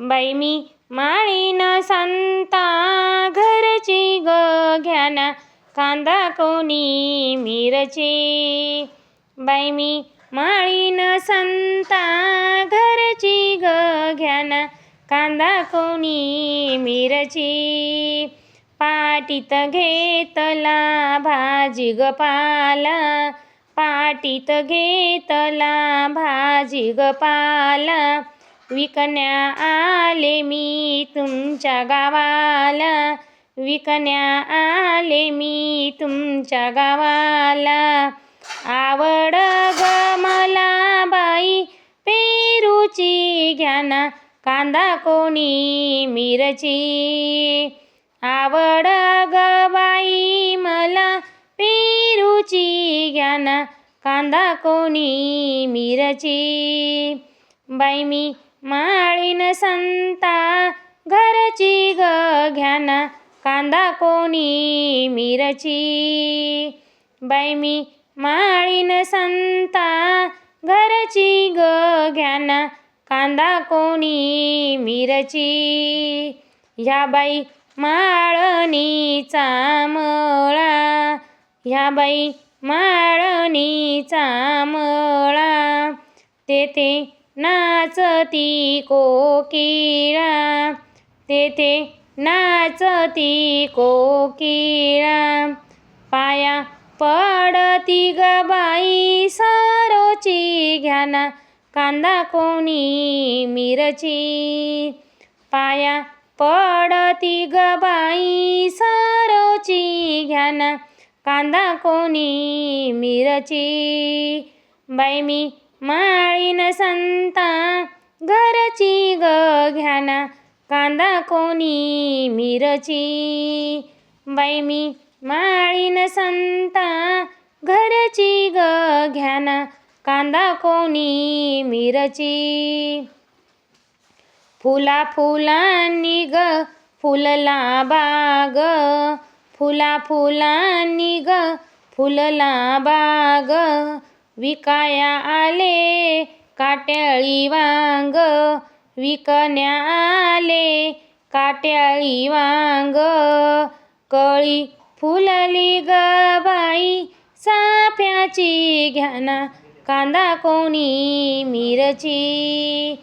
बाई मी माळीन संता घरची ग घ्याना कांदा कोणी मिरची. बाई मी माळीन संता घरची ग घ्याना कांदा कोणी मिरची. पाटीत घेतला भाजी ग पाला पाटीत घेतला भाजी ग पाला. विकण्या आले मी तुमच्या गावाला. विकण्या आले मी तुमच्या गावाला. आवड ग मला बाई पेरूची घ्याना. कांदा कोणी मिरची. आवड ग बाई मला पेरूची घ्याना. कांदा कोणी मिरची. बाई मी माळीन संता घरची ग घ्याना कांदा कोणी मिरची. बाई मी माळीन संता घरची ग घ्याना कांदा कोणी मिरची. ह्या बाई माळणीचा मळा ह्या बाई माळणीचा मळा. तेथे नाचती कोकिळा. तेथे नाचती कोकिळा. पाया पडती ग बाई सारोची घ्याना. कांदा कोणी मिरची. पाया पडती ग बाई सारोची घ्याना. कांदा कोणी मिरची. बाई मी माळीन संता घरची ग घ्याना. कांदा कोणी मिरची? बाई मी माळीन संता घरची ग घ्याना. कांदा कोणी मिरची? फुला फुलांनी ग फुलला बाग. फुला फुलांनी ग फुलला बाग. विकाया आले काट्याळी वांग. विकण्या आले काट्याळी वांग. कळी फुलली ग बाई साफ्याची घ्याना. कांदा कोणी मिरची.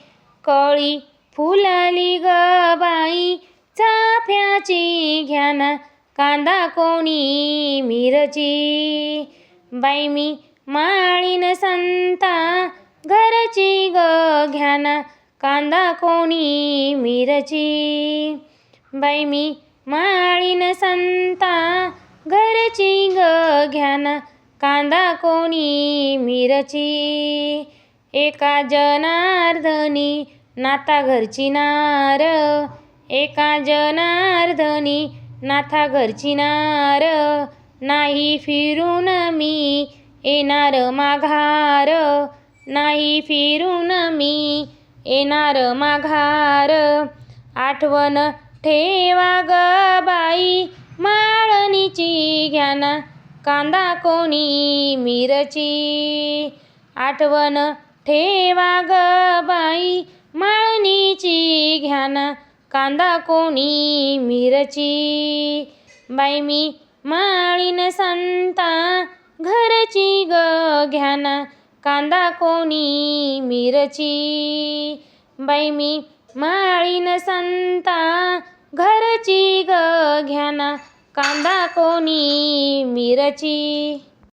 कळी फुलली ग बाई चाफ्याची घ्याना. कांदा कोणी मिरची. बाई मी माळीन संता घरची ग घ्यान कांदा कोणी मिरची. बाई मी माळीन संता घरची ग घ्यान कांदा कोणी मिरची. एका जनार्दनी नाता घरची नार एका जनार्दनी नाथा घरची नार. नाही फिरून मी येणार माघार नाही फिरून मी. येणार माघार आठवण ठेवा ग बाई. माळणीची घ्याना कांदा कोणी मिरची. आठवण ठेवा ग बाई माळणीची घ्याना कांदा कोणी मिरची. बाई मी माळीन संता घ्या ना कांदा कोणी मिरची? बाई मी माळीन संता घरची ग घ्याना. कांदा कोणी मिरची?